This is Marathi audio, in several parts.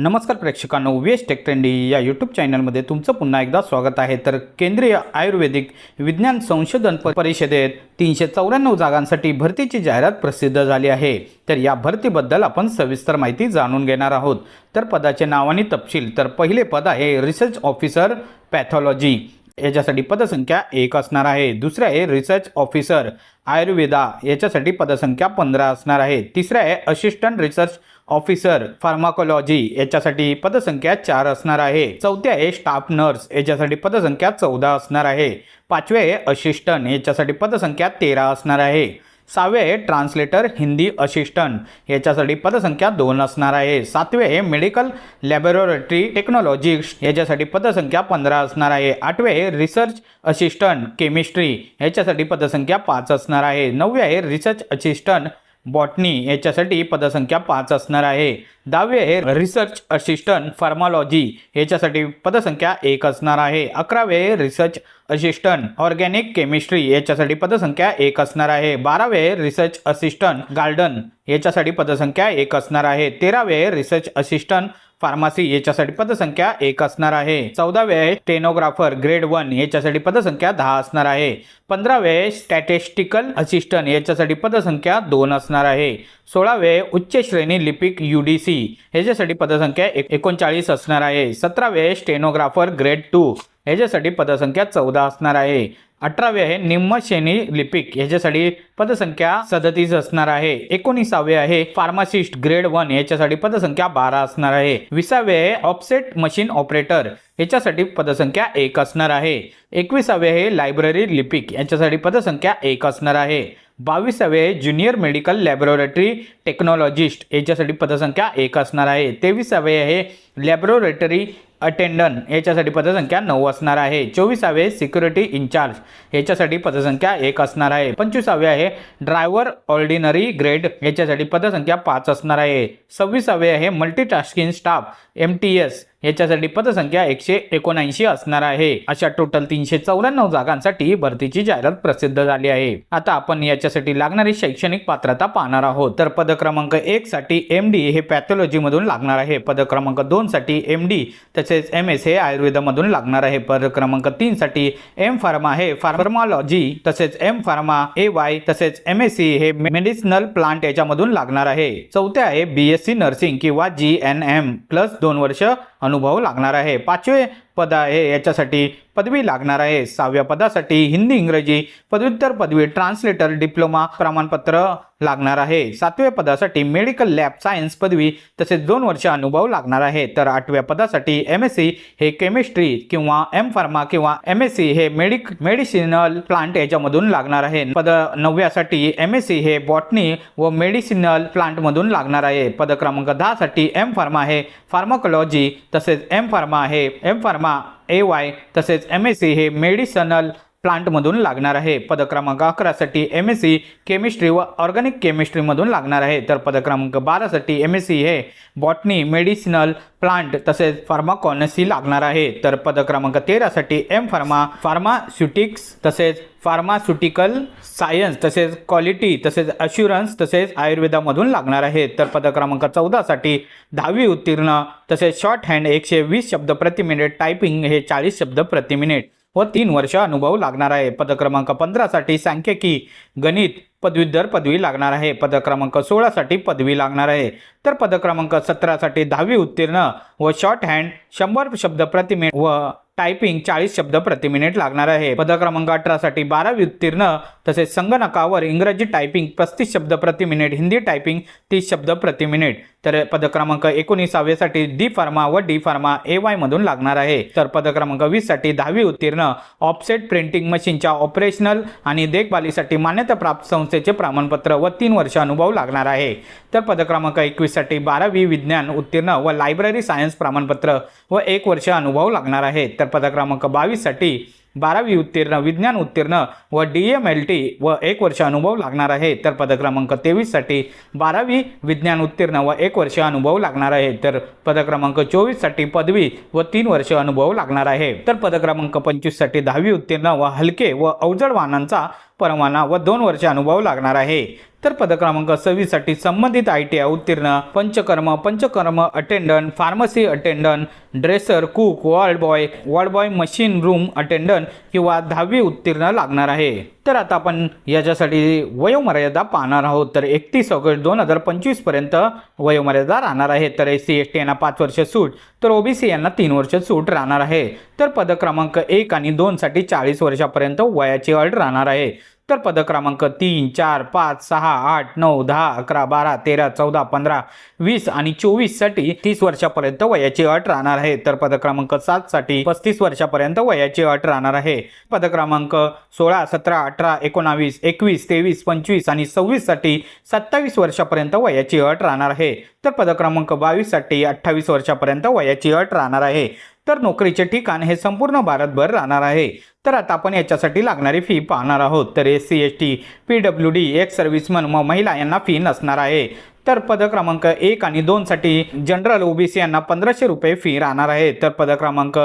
नमस्कार प्रेक्षकांनो वेस्ट टेक ट्रेंडी या यूट्यूब चॅनलमध्ये तुमचं पुन्हा एकदा स्वागत आहे. तर केंद्रीय आयुर्वेदिक विज्ञान संशोधन परिषदेत तीनशे चौऱ्याण्णव जागांसाठी भरतीची जाहिरात प्रसिद्ध झाली आहे. तर या भरतीबद्दल आपण सविस्तर माहिती जाणून घेणार आहोत. तर पदाचे नाव आणि तपशील. तर पहिले पद आहे रिसर्च ऑफिसर पॅथॉलॉजी. याच्यासाठी पदसंख्या एक असणार आहे. दुसरं आहे रिसर्च ऑफिसर आयुर्वेदा याच्यासाठी पदसंख्या पंधरा असणार आहे. तिसरं आहे असिस्टंट रिसर्च ऑफिसर फार्माकोलॉजी याच्यासाठी पदसंख्या चार असणार आहे. चौथे आहे स्टाफ नर्स याच्यासाठी पदसंख्या चौदा असणार आहे. पाचवे आहे असिस्टंट याच्यासाठी पदसंख्या तेरा असणार आहे. सहावे आहे ट्रान्सलेटर हिंदी असिस्टंट. याच्यासाठी पदसंख्या दोन असणार आहे. सातवे आहे मेडिकल लॅबोरेटरी टेक्नॉलॉजिस्ट. याच्यासाठी पदसंख्या पंधरा असणार आहे. आठवे आहे रिसर्च असिस्टंट केमिस्ट्री. याच्यासाठी पदसंख्या पाच असणार आहे. नववे आहे रिसर्च असिस्टंट बॉटनी. याच्यासाठी पदसंख्या पाच असणार आहे. दहावे आहे रिसर्च असिस्टंट फार्मालॉजी. याच्यासाठी पदसंख्या एक असणार आहे. अकरावे आहे रिसर्च असिस्टंट ऑर्गॅनिक केमिस्ट्री याच्यासाठी पदसंख्या एक असणार आहे. बारावे रिसर्च असिस्टंट गार्डन याच्यासाठी पदसंख्या एक असणार आहे. तेरावे रिसर्च असिस्टंट फार्मसी याच्यासाठी पदसंख्या एक असणार आहे. चौदावे टेनोग्राफर स्टेनोग्राफर ग्रेड वन याच्यासाठी पदसंख्या दहा असणार आहे. पंधरावे स्टॅटिस्टिकल असिस्टंट याच्यासाठी पदसंख्या दोन असणार आहे. सोळावे उच्च श्रेणी लिपिक यू डी सी याच्यासाठी पदसंख्या एक एकोणचाळीस असणार आहे. सतरावे स्टेनोग्राफर ग्रेड टू याच्यासाठी पदसंख्या चौदा असणार आहे. अठरावे आहे निम्मश्रेणी लिपिक. याच्यासाठी पदसंख्या सदतीस असणार आहे. एकोणीसावे आहे फार्मासिस्ट ग्रेड वन. याच्यासाठी पदसंख्या बारा असणार आहे. विसावे आहे ऑफसेट मशीन ऑपरेटर. याच्यासाठी पदसंख्या एक असणार आहे. एकविसावे आहे लायब्ररी लिपिक. याच्यासाठी पदसंख्या एक असणार आहे. बावीसावे आहे ज्युनियर मेडिकल लॅबोरेटरी टेक्नॉलॉजिस्ट. याच्यासाठी पदसंख्या एक असणार आहे. तेवीसावे आहे लॅबोरेटरी अटेंडंट याच्यासाठी पदसंख्या नऊ असणार आहे. चोवीसावे सिक्युरिटी इन्चार्ज याच्यासाठी पदसंख्या एक असणार आहे. पंचवीसावे आहे ड्रायव्हर ऑर्डिनरी ग्रेड याच्यासाठी पदसंख्या पाच असणार आहे. सव्वीसावे आहे multitasking staff M T S याच्यासाठी पदसंख्या एकशे एकोणऐंशी असणार आहे. अशा टोटल तीनशे चौऱ्याण्णव जागांसाठी भरतीची जाहिरात प्रसिद्ध झाली आहे. आता आपण याच्यासाठी लागणारी शैक्षणिक पात्रता पाहणार आहोत. तर पद क्रमांक एक साठी एम डी हे पॅथॉलॉजी मधून लागणार आहे. पद क्रमांक दोन साठी एम डी तसेच एम एस हे आयुर्वेदामधून लागणार आहे. पद क्रमांक तीन साठी एम फार्मा हे फार्मालॉजी तसेच एम फार्मा ए वाय तसेच एम एस सी हे मेडिसिनल प्लांट याच्यामधून लागणार आहे. चौथे आहे बी एस सी नर्सिंग किंवा जी एन एम प्लस दोन वर्ष अनुभव लागणार आहे. पाचवे पद आहे याच्यासाठी पदवी लागणार आहे. सहाव्या पदासाठी हिंदी इंग्रजी पदव्युत्तर पदवी ट्रान्सलेटर डिप्लोमा प्रमाणपत्र लागणार आहे. सातव्या पदासाठी मेडिकल लॅब सायन्स पदवी तसेच दोन वर्ष अनुभव लागणार आहे. तर आठव्या पदासाठी एम एस सी हे केमिस्ट्री किंवा एम फार्मा किंवा एम एस सी हे मेडिक मेडिसिनल प्लांट याच्यामधून लागणार आहे. पद नवव्यासाठी एम एस सी हे बॉटनी व मेडिसिनल प्लांटमधून लागणार आहे. पद क्रमांक दहासाठी एम फार्मा हे फार्माकोलॉजी तसेच एम फार्मा हे एम फार्मा ए वाय तसेच एम एस सी हे मेडिसनल प्लांटमधून लागणार आहे. पद क्रमांक अकरासाठी एम एस सी केमिस्ट्री व ऑर्गॅनिक केमिस्ट्रीमधून लागणार आहे. तर पद क्रमांक बारासाठी एम एस सी हे बॉटनी मेडिसिनल प्लांट तसेच फार्माकॉनसी लागणार आहे. तर पद क्रमांक तेरासाठी एम फार्मा फार्मास्युटिक्स तसेच फार्मास्युटिकल सायन्स तसेच क्वालिटी तसेच अश्युरन्स तसेच आयुर्वेदामधून लागणार आहे. तर पदक्रमांक चौदासाठी दहावी उत्तीर्ण तसेच शॉर्ट हँड एकशे वीस शब्द प्रति मिनिट टायपिंग हे चाळीस शब्द प्रति मिनिट व तीन वर्ष अनुभव लागणार आहे. पद क्रमांक पंधरासाठी सांख्यिकी गणित पदवीधर पदवी लागणार आहे. पदक्रमांक सोळासाठी पदवी लागणार आहे. तर पदक्रमांक सतरासाठी दहावी उत्तीर्ण व शॉर्ट हँड शंभर शब्द प्रतिमे व टायपिंग चाळीस शब्द प्रति मिनिट लागणार आहे. पदक्रमांक अठरासाठी बारावी उत्तीर्ण तसेच संगणकावर इंग्रजी टायपिंग पस्तीस शब्द प्रति मिनिट हिंदी टायपिंग तीस शब्द प्रति मिनिट. तर पदक्रमांक एकोणीसावेसाठी डी फार्मा व डी फार्मा ए वाय मधून लागणार आहे. तर पदक्रमांक क्रमांक वीससाठी दहावी उत्तीर्ण ऑफसेट प्रिंटिंग मशीनच्या ऑपरेशनल आणि देखभालीसाठी मान्यताप्राप्त संस्थेचे प्रमाणपत्र व तीन वर्ष अनुभव लागणार आहे. तर पदक्रमांक एकवीससाठी बारावी विज्ञान उत्तीर्ण व लायब्ररी सायन्स प्रमाणपत्र व एक वर्ष अनुभव लागणार आहे. तर पदक्रमांक बावीससाठी बारावी उत्तीर्ण विज्ञान उत्तीर्ण व डी एम एल टी व एक वर्ष अनुभव लागणार आहे. तर पदक्रमांक तेवीससाठी बारावी विज्ञान उत्तीर्ण व एक वर्ष अनुभव लागणार आहे. तर पदक्रमांक चोवीससाठी पदवी व तीन वर्ष अनुभव लागणार आहे. तर पदक्रमांक पंचवीससाठी दहावी उत्तीर्ण व हलके व अवजड वाहनांचा परवाना व दोन वर्ष अनुभव लागणार आहे. तर पदक्रमांक सव्वीससाठी संबंधित आय टी आय उत्तीर्ण panchakarma panchakarma attendant pharmacy attendant dresser cook ward boy ward boy machine room attendant किंवा दहावी उत्तीर्ण लागणार आहे. तर आता आपण याच्यासाठी वयोमर्यादा पाहणार आहोत. तर एकतीस ऑगस्ट दोन हजार पंचवीसपर्यंत वयोमर्यादा राहणार आहे. तर एस सी एस टी यांना पाच वर्ष सूट तर ओबीसी यांना तीन वर्ष सूट राहणार आहे. तर पदक्रमांक एक आणि दोनसाठी चाळीस वर्षापर्यंत वयाची अट राहणार आहे. तर पद क्रमांक तीन चार पाच सहा आठ नऊ दहा अकरा बारा तेरा चौदा पंधरा वीस आणि चोवीससाठी तीस वर्षापर्यंत वयाची अट राहणार आहे. तर पद क्रमांक सातसाठी पस्तीस वर्षापर्यंत वयाची अट राहणार आहे. पद क्रमांक सोळा सतरा अठरा एकोणावीस एकवीस तेवीस पंचवीस आणि सव्वीससाठी सत्तावीस वर्षापर्यंत वयाची अट राहणार आहे. तर पद क्रमांक बावीससाठी अठ्ठावीस वर्षापर्यंत वयाची अट राहणार आहे. तर नोकरीचे ठिकाण हे संपूर्ण भारतभर राहणार आहे. तर आता आपण याच्यासाठी लागणारी फी पाहणार आहोत. तर S C S T P W D एक सर्व्हिसमन व महिला यांना फी नसणार आहे. तर पद क्रमांक एक आणि दोनसाठी जनरल ओबीसी यांना पंधराशे रुपये फी राहणार आहे. तर पद क्रमांक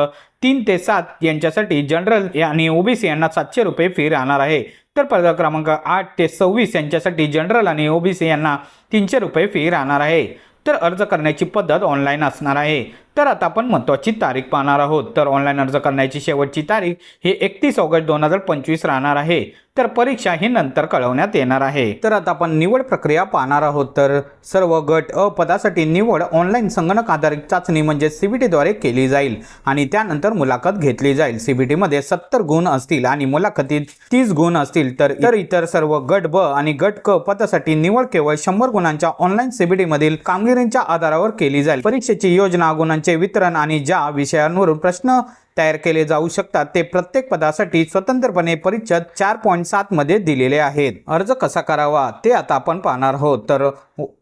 तीन ते सात यांच्यासाठी जनरल आणि ओबीसी यांना सातशे रुपये फी राहणार आहे. तर पद क्रमांक आठ ते सव्वीस यांच्यासाठी जनरल आणि ओबीसी यांना तीनशे रुपये फी राहणार आहे. तर अर्ज करण्याची पद्धत ऑनलाईन असणार आहे. तर आता आपण महत्त्वाची तारीख पाहणार आहोत. तर ऑनलाईन अर्ज करण्याची शेवटची तारीख ही एकतीस ऑगस्ट दोन हजार पंचवीस राहणार आहे. तर परीक्षा ही नंतर कळवण्यात येणार आहे. तर आता आपण निवड प्रक्रिया पाहणार आहोत. तर सर्व गट अ पदासाठी निवड ऑनलाईन संगणक आधारित चाचणी म्हणजे सीबीटीद्वारे केली जाईल आणि त्यानंतर मुलाखत घेतली जाईल. सीबीटीमध्ये सत्तर गुण असतील आणि मुलाखतीत तीस गुण असतील तर इतर इतर सर्व गट ब आणि गट क पदासाठी निवड केवळ शंभर गुणांच्या ऑनलाईन सीबीटी मधील कामगिरीच्या आधारावर केली जाईल. परीक्षेची योजना गुणांचे वितरण आणि ज्या विषयांवरून प्रश्न तयार केले जाऊ शकतात. ते प्रत्येक पदासाठी स्वतंत्रपणे परिच्छद चार पॉईंट सात मध्ये दिलेले आहेत. अर्ज कसा करावा ते आता आपण पाहणार आहोत. तर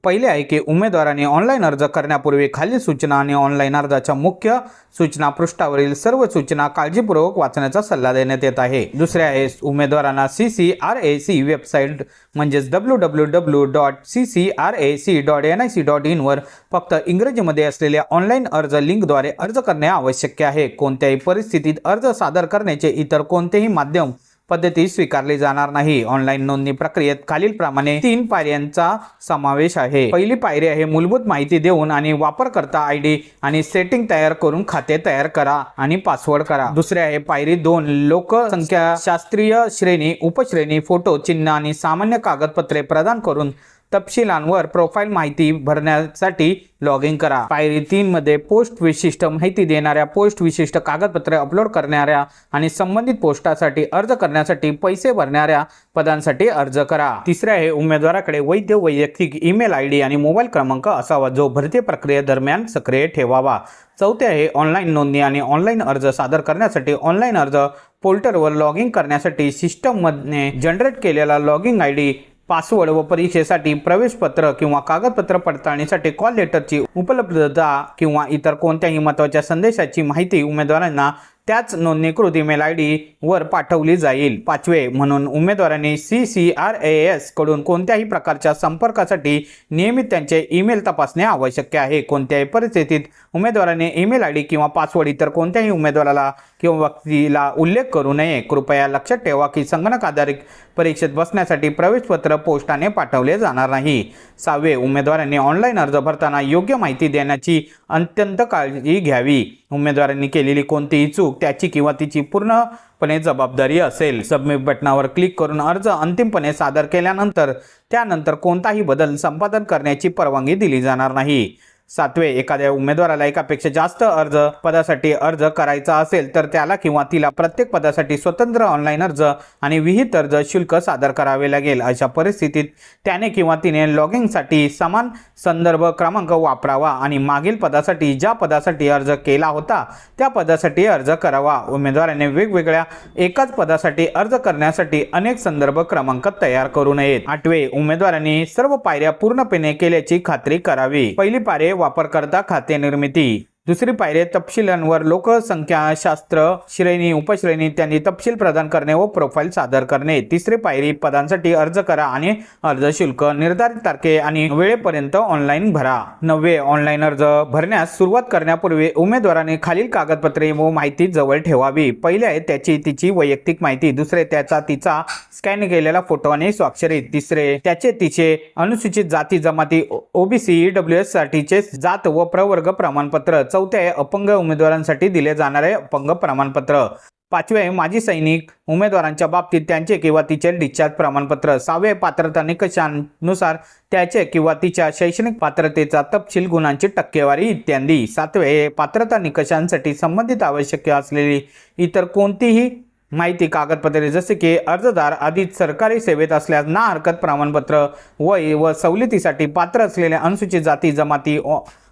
पहिले आहे की उमेदवाराने ऑनलाईन अर्ज करण्यापूर्वी खालील सूचना आणि ऑनलाईन अर्जाच्या मुख्य सूचना पृष्ठावरील सर्व सूचना काळजीपूर्वक वाचण्याचा सल्ला देण्यात येत आहे. दुसरे आहे उमेदवारांना C C R A C website म्हणजेच W W W dot C C R A C dot N I C dot इनवर फक्त इंग्रजीमध्ये असलेल्या ऑनलाईन अर्ज लिंकद्वारे अर्ज करणे आवश्यक आहे. कोणत्याही परिस्थितीत अर्ज सादर करण्याचे इतर कोणतेही माध्यम पद्धती स्वीकारली जाणार नाही. ऑनलाईन नोंदणी प्रक्रियेत खालील प्रमाणे तीन पायऱ्यांचा समावेश आहे. पहिली पायरी आहे मूलभूत माहिती देऊन आणि वापरकर्ता आय डी आणि सेटिंग तयार करून खाते तयार करा आणि पासवर्ड करा. दुसरे आहे पायरी दोन लोकसंख्या शास्त्रीय श्रेणी उपश्रेणी फोटो चिन्ह आणि सामान्य कागदपत्रे प्रदान करून तपशिलांवर प्रोफाईल माहिती भरण्यासाठी लॉग इन करा. पायरी तीन मध्ये पोस्ट विशिष्ट माहिती देणाऱ्या पोस्ट विशिष्ट कागदपत्रे अपलोड करणाऱ्या आणि संबंधित पोस्टासाठी अर्ज करण्यासाठी पैसे भरणाऱ्या पदांसाठी अर्ज करा. तिसरे आहे उमेदवाराकडे वैध वैयक्तिक ईमेल आय डी आणि मोबाईल क्रमांक असावा जो भरती प्रक्रियेदरम्यान सक्रिय ठेवावा. चौथे आहे ऑनलाईन नोंदणी आणि ऑनलाईन अर्ज सादर करण्यासाठी ऑनलाईन अर्ज पोर्टलवर लॉग इन करण्यासाठी सिस्टममध्ये जनरेट केलेला लॉगिंग आय डी पासवर्ड व परीक्षेसाठी प्रवेशपत्र किंवा कागदपत्र पडताळणीसाठी कॉल लेटरची उपलब्धता किंवा इतर कोणत्याही महत्त्वाच्या संदेशाची माहिती उमेदवारांना त्याच नोंदणीकृत ईमेल आय डी वर पाठवली जाईल. पाचवे म्हणून उमेदवारांनी सी सी आर ए एसकडून कोणत्याही प्रकारच्या संपर्कासाठी नियमित त्यांचे ईमेल तपासणे आवश्यक आहे. कोणत्याही परिस्थितीत उमेदवाराने ईमेल आय डी किंवा पासवर्ड इतर कोणत्याही उमेदवाराला किंवा व्यक्तीला उल्लेख करू नये. कृपया लक्षात ठेवा की संगणक आधारित परीक्षेत बसण्यासाठी प्रवेशपत्र पोस्टाने पाठवले जाणार नाही. सहावे उमेदवारांनी ऑनलाईन अर्ज भरताना योग्य माहिती देण्याची अत्यंत काळजी घ्यावी. उमेदवारांनी केलेली कोणतीही चूक त्याची किंवा तिची पूर्णपणे जबाबदारी असेल. सबमिट बटनावर क्लिक करून अर्ज अंतिमपणे सादर केल्यानंतर त्यानंतर कोणताही बदल संपादन करण्याची परवानगी दिली जाणार नाही. सातवे एखाद्या उमेदवाराला एकापेक्षा जास्त अर्ज पदासाठी अर्ज करायचा असेल तर त्याला किंवा तिला प्रत्येक पदासाठी स्वतंत्र ऑनलाईन अर्ज आणि विहित अर्ज शुल्क सादर करावे लागेल. अशा परिस्थितीत त्याने किंवा तिने लॉगिंगसाठी समान संदर्भ क्रमांक वापरावा आणि मागील पदासाठी ज्या पदासाठी अर्ज केला होता त्या पदासाठी अर्ज करावा. उमेदवाराने वेगवेगळ्या एकाच पदासाठी अर्ज करण्यासाठी अनेक संदर्भ क्रमांक तयार करू नयेत. आठवे उमेदवारांनी सर्व पायऱ्या पूर्णपणे केल्याची खात्री करावी. पहिली पायरी वापरकर्ता खाते निर्मिती. दुसरी पायरी तपशिलांवर लोकसंख्याशास्त्र श्रेणी उपश्रेणी त्यांनी तपशील प्रदान करणे व प्रोफाईल सादर करणे. तिसरी पायरी पदांसाठी अर्ज करा आणि अर्ज शुल्क निर्धारित तारखे आणि वेळेपर्यंत ऑनलाईन भरा. नववे ऑनलाईन अर्ज भरण्यास सुरुवात करण्यापूर्वी उमेदवाराने खालील कागदपत्रे व माहिती जवळ ठेवावी. पहिले आहे त्याची तिची वैयक्तिक माहिती दुसरे त्याचा तिचा स्कॅन केलेला फोटो आणि स्वाक्षरी तिसरे त्याचे तिचे अनुसूचित जाती जमाती ओबीसी डब्ल्यू एस साठीचे जात व प्रवर्ग प्रमाणपत्र. चौथे आहे अपंग उमेदवारांसाठी दिले जाणारे अपंग प्रमाणपत्र. पाचवे माजी सैनिक उमेदवारांच्या बाबतीत त्यांचे किंवा तिचे डिस्चार्ज प्रमाणपत्र. सहावे पात्रता निकषांनुसार त्याचे किंवा तिच्या शैक्षणिक पात्रतेचा तपशील गुणांची टक्केवारी इत्यादी. सातवे हे पात्रता निकषांसाठी संबंधित आवश्यक असलेली इतर कोणतीही माहिती कागदपत्रे जसे की अर्जदार आधीच सरकारी सेवेत असल्यास ना हरकत प्रमाणपत्र वय व सवलतीसाठी पात्र असलेल्या अनुसूचित जाती जमाती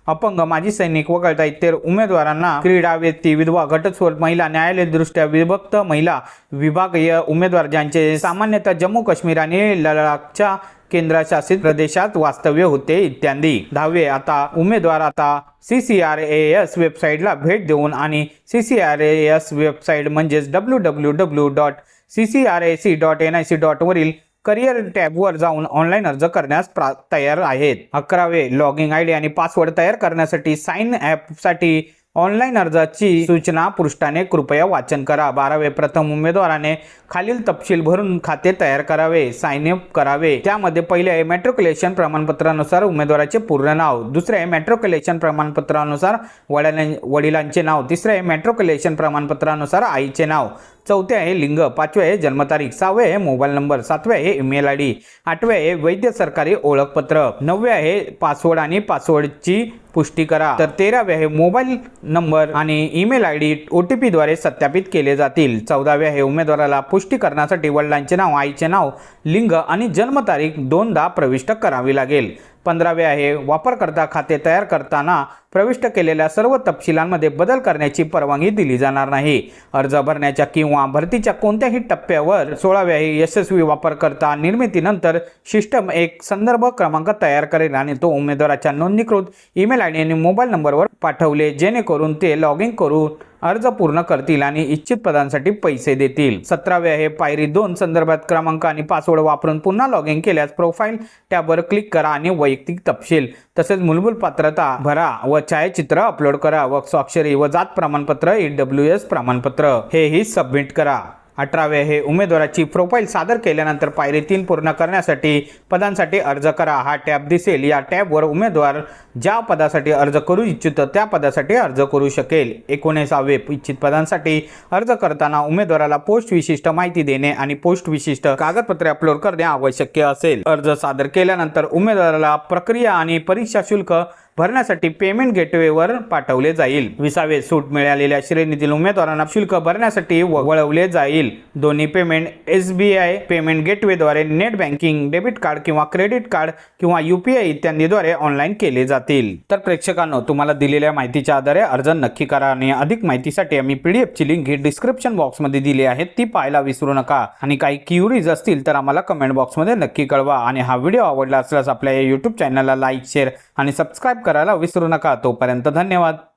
अपंग माजी सैनिक वगळता इतर उमेदवारांना क्रीडा व्यक्ती विधवा घटस्फोट महिला न्यायालयदृष्ट्या विभक्त महिला विभागीय उमेदवार ज्यांचे सामान्यतः जम्मू काश्मीर आणि लडाखच्या केंद्रशासित प्रदेशात वास्तव्य होते इत्यादी. दहावे आता उमेदवार आता C C R A S वेबसाईटला भेट देऊन आणि C C R A S website म्हणजेच W W W dot C C R A C dot N I C dot वरील करिअर टॅबवर जाऊन ऑनलाईन अर्ज करण्यास प्रा तयार आहेत. अकरावे लॉगिंग आय डी आणि पासवर्ड तयार करण्यासाठी साईन ॲपसाठी ऑनलाईन अर्जाची सूचना पृष्ठाने कृपया वाचन करा. बारावे प्रथम उमेदवाराने खालील तपशील भरून खाते तयार करावे साइन अप करावे. त्यामध्ये पहिले आहे मॅट्रिक्युलेशन प्रमाणपत्रानुसार उमेदवाराचे पूर्ण नाव दुसरे आहे मॅट्रिक्युलेशन प्रमाणपत्रानुसार वडिलां वडिलांचे नाव तिसरे आहे मॅट्रिक्युलेशन प्रमाणपत्रानुसार आईचे नाव. चौथे आहे लिंग पाचवे आहे जन्मतारीख सहावे आहे मोबाईल नंबर सातवे आहे ईमेल आय डी आठवे आहे वैद्य सरकारी ओळखपत्र नववे आहे पासवर्ड आणि पासवर्डची पुष्टी करा. तर तेरावे आहे मोबाईल नंबर आणि email I D O T पीद्वारे सत्यापित केले जातील. चौदावे आहे उमेदवाराला पुष्टी करण्यासाठी वडिलांचे नाव आईचे नाव लिंग आणि जन्मतारीख दोनदा प्रविष्ट करावी लागेल. पंधरावे आहे. वापरकर्ता खाते तयार करताना प्रविष्ट केलेल्या सर्व तपशिलांमध्ये बदल करण्याची परवानगी दिली जाणार नाही. अर्ज भरण्याच्या किंवा भरतीच्या कोणत्याही टप्प्यावर सोळावे आहे यशस्वी वापरकर्ता निर्मितीनंतर सिस्टम एक संदर्भ क्रमांक तयार करेल आणि तो उमेदवाराच्या नोंदणीकृत ईमेल आय डी आणि मोबाईल नंबरवर पाठवले जेणेकरून ते लॉग इन करून अर्ज पूर्ण करतील आणि इच्छित पदांसाठी पैसे देतील. सतरावे आहे. पायरी दोन संदर्भात क्रमांक आणि पासवर्ड वापरून पुन्हा लॉग इन केल्यास प्रोफाईल टॅबवर क्लिक करा आणि वैयक्तिक तपशील तसेच मूलभूत पात्रता भरा व छायाचित्र अपलोड करा व स्वाक्षरी व जात प्रमाणपत्र ई डब्ल्यू एस प्रमाणपत्र. हेही सबमिट करा. अठरावे हे उमेदवाराची प्रोफाईल सादर केल्यानंतर पायरी तीन पूर्ण करण्यासाठी पदांसाठी अर्ज करा. हा टॅब दिसेल. या टॅबवर उमेदवार ज्या पदासाठी अर्ज करू इच्छितो त्या पदासाठी अर्ज करू शकेल. एकोणीसावे इच्छित पदांसाठी अर्ज करताना उमेदवाराला पोस्ट विशिष्ट माहिती देणे आणि पोस्ट विशिष्ट कागदपत्रे अपलोड करणे आवश्यक असेल. अर्ज सादर केल्यानंतर उमेदवाराला प्रक्रिया आणि परीक्षा शुल्क भरण्यासाठी पेमेंट गेटवेवर पाठवले जाईल. विसावे सूट मिळालेल्या श्रेणीतील उमेदवारांना शुल्क भरण्यासाठी व- वळवले जाईल. दोन्ही payment S B I payment गेटवेद्वारे net banking debit card किंवा क्रेडिट कार्ड किंवा युपीआय इत्यादीद्वारे ऑनलाईन केले जातील. तर प्रेक्षकांनो तुम्हाला दिलेल्या माहितीच्या आधारे अर्ज नक्की करा आणि अधिक माहितीसाठी आम्ही पी डी एफची लिंक ही डिस्क्रिप्शन बॉक्समध्ये दिली आहे. ती पाहायला विसरू नका. आणि काही क्युरीज असतील तर आम्हाला कमेंट बॉक्समध्ये नक्की कळवा. आणि हा व्हिडिओ आवडला असल्यास आपल्या या यूट्यूब चॅनलला लाईक शेअर आणि सबस्क्राईब करायला विसरू नका तोपर्यंत धन्यवाद.